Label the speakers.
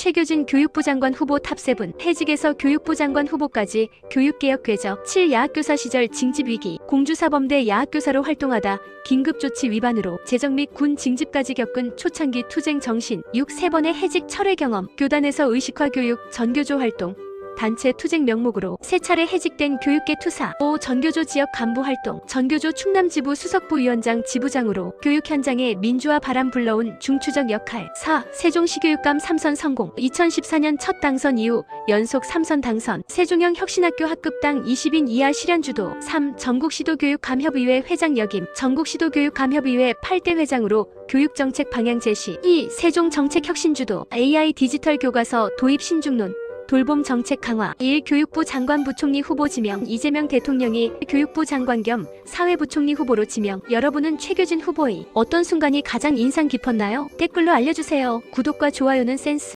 Speaker 1: 최교진 교육부 장관 후보 탑7 해직에서 교육부 장관 후보까지 교육개혁 궤적 7 야학교사 시절 징집위기 공주사범대 야학교사로 활동하다 긴급조치 위반으로 재정 및 군 징집까지 겪은 초창기 투쟁 정신 6 세번의 해직 철회 경험 교단에서 의식화 교육 전교조 활동 단체 투쟁 명목으로 세 차례 해직된 교육계 투사 5 전교조 지역 간부 활동 전교조 충남지부 수석부위원장 지부장으로 교육 현장에 민주화 바람 불러온 중추적 역할. 4 세종시교육감 3선 성공. 2014년 첫 당선 이후 연속 3선 당선. 세종형 혁신학교 학급당 20인 이하 실현 주도. 3 전국시도교육감협의회 회장 역임. 전국시도교육감협의회 8대 회장으로 교육정책 방향 제시. 2 세종정책혁신주도. AI 디지털 교과서 도입 신중론 돌봄 정책 강화 1. 교육부 장관 부총리 후보 지명 이재명 대통령이 교육부 장관 겸 사회부총리 후보로 지명 여러분은 최규진 후보의 어떤 순간이 가장 인상 깊었나요? 댓글로 알려주세요. 구독과 좋아요는 센스